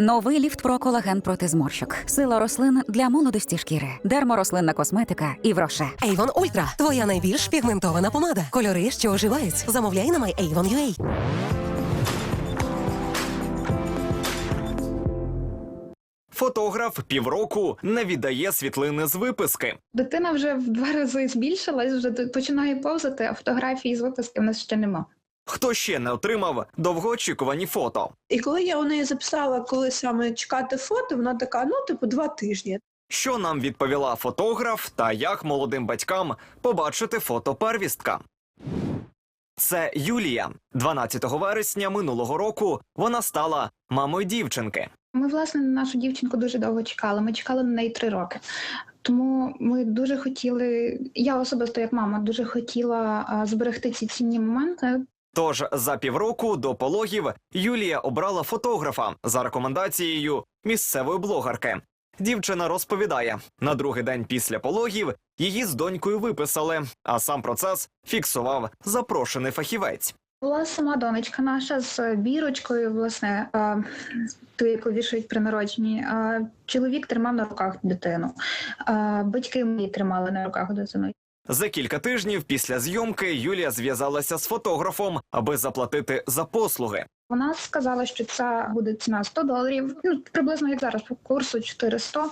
Новий ліфт про колаген проти зморщок. Сила рослин для молодості шкіри. Дерморослинна косметика і вроше. Avon Ultra – твоя найбільш пігментована помада. Кольори, що оживають. Замовляй на MyAvon.ua. Фотограф півроку не віддає світлини з виписки. Дитина вже в два рази збільшилась, вже починає повзати, а фотографії з виписки в нас ще нема. Хто ще не отримав довгоочікувані фото? І коли я у неї записала, коли саме чекати фото, вона така: ну, типу, два тижні. Що нам відповіла фотограф та як молодим батькам побачити фото первістка? Це Юлія. 12 вересня минулого року вона стала мамою дівчинки. Ми, власне, на нашу дівчинку дуже довго чекали. Ми чекали на неї три роки. Тому ми дуже хотіли, я особисто як мама, дуже хотіла а, зберегти ці цінні моменти. Тож за півроку до пологів Юлія обрала фотографа за рекомендацією місцевої блогерки. Дівчина розповідає, на другий день після пологів її з донькою виписали, а сам процес фіксував запрошений фахівець. Була сама донечка наша з бірочкою, власне, ту, яку вішають при народженні. Чоловік тримав на руках дитину. Батьки мої тримали на руках дитину. За кілька тижнів після зйомки Юлія зв'язалася з фотографом, аби заплатити за послуги. Вона сказала, що це буде ціна 100 доларів, ну приблизно як зараз по курсу 400.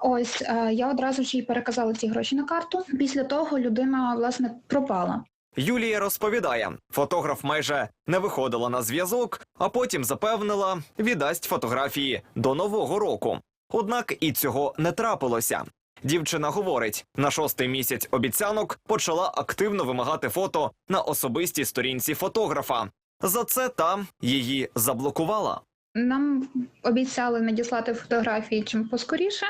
Ось е, я одразу ж їй переказала ці гроші на карту. Після того людина власне пропала. Юлія розповідає, фотограф майже не виходила на зв'язок, а потім запевнила, віддасть фотографії до нового року. Однак і цього не трапилося. Дівчина говорить, на шостий місяць обіцянок почала активно вимагати фото на особистій сторінці фотографа. За це та її заблокувала. Нам обіцяли надіслати фотографії чим поскоріше.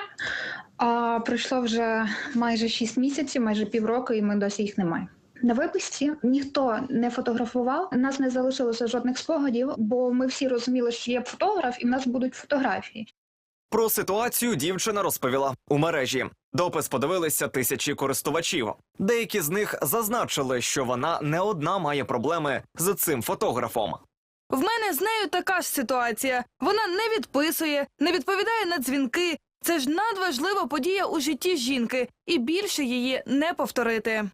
А пройшло вже майже 6 місяців, майже півроку, і ми досі їх не маємо. На виписці ніхто не фотографував. У нас не залишилося жодних спогадів, бо ми всі розуміли, що є фотограф, і в нас будуть фотографії. Про ситуацію дівчина розповіла у мережі. Допис подивилися тисячі користувачів. Деякі з них зазначили, що вона не одна має проблеми з цим фотографом. В мене з нею така ж ситуація. Вона не відписує, не відповідає на дзвінки. Це ж надважлива подія у житті жінки, і більше її не повторити.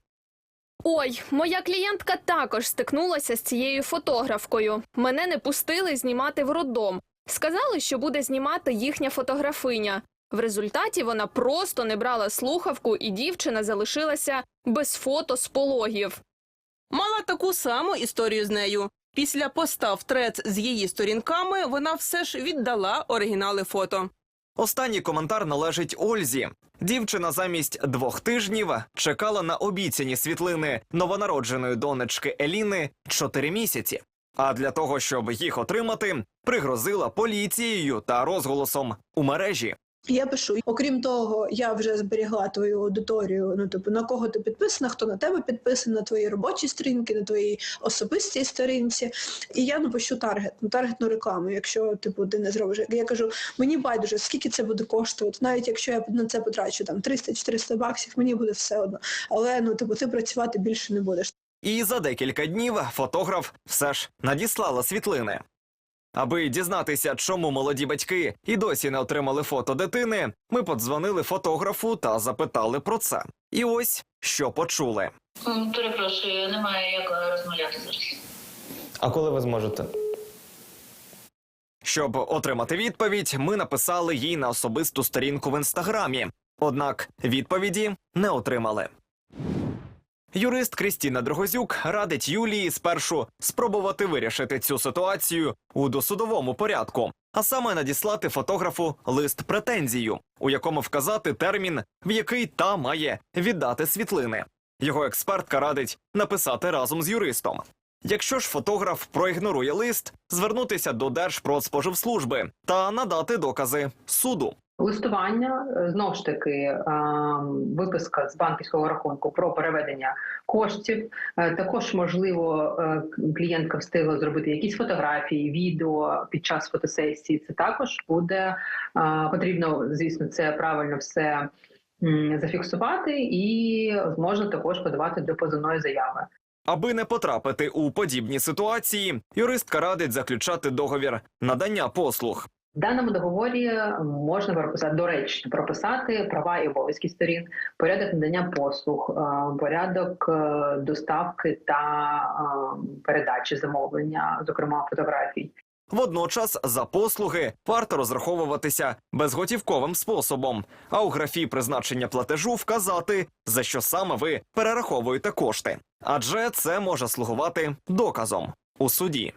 Ой, моя клієнтка також стикнулася з цією фотографкою. Мене не пустили знімати в роддом. Сказали, що буде знімати їхня фотографиня. В результаті вона просто не брала слухавку, і дівчина залишилася без фото з пологів. Мала таку саму історію з нею. Після поста в трец з її сторінками вона все ж віддала оригінали фото. Останній коментар належить Ользі. Дівчина замість двох тижнів чекала на обіцяні світлини новонародженої донечки Еліни чотири місяці. А для того, щоб їх отримати, пригрозила поліцією та розголосом у мережі. Я пишу: окрім того, я вже зберігла твою аудиторію. Ну, типу, на кого ти підписана, хто на тебе підписаний, на твої робочі сторінки, на твоїй особистій сторінці. І я напишу таргет, ну таргетну рекламу. Якщо типу ти не зробиш. Я кажу, мені байдуже, скільки це буде коштувати. Навіть якщо я на це потрачу там 300-400 баксів, мені буде все одно. Але ну, типу, ти працювати більше не будеш. І за декілька днів фотограф все ж надіслала світлини. Аби дізнатися, чому молоді батьки і досі не отримали фото дитини, ми подзвонили фотографу та запитали про це. І ось що почули. Перепрошую, немає як розмовляти зараз. А коли ви зможете? Щоб отримати відповідь, ми написали їй на особисту сторінку в інстаграмі. Однак відповіді не отримали. Юрист Крістіна Дрогозюк радить Юлії спершу спробувати вирішити цю ситуацію у досудовому порядку, а саме надіслати фотографу лист претензію, у якому вказати термін, в який та має віддати світлини. Його експертка радить написати разом з юристом. Якщо ж фотограф проігнорує лист, звернутися до Держпродспоживслужби та надати докази суду. Листування е, знов ж таки е, виписка з банківського рахунку про переведення коштів. Е, Також можливо клієнтка встигла зробити якісь фотографії, відео під час фотосесії. Це також буде потрібно, звісно, це правильно все зафіксувати, і можна також подавати до позовної заяви. Аби не потрапити у подібні ситуації, юристка радить заключати договір надання послуг. В даному договорі можна прописати доречно прописати права і обов'язки сторін, порядок надання послуг, е, порядок е, доставки та е, передачі замовлення, зокрема фотографій. Водночас за послуги варто розраховуватися безготівковим способом, а у графі призначення платежу вказати, за що саме ви перераховуєте кошти, адже це може слугувати доказом у суді.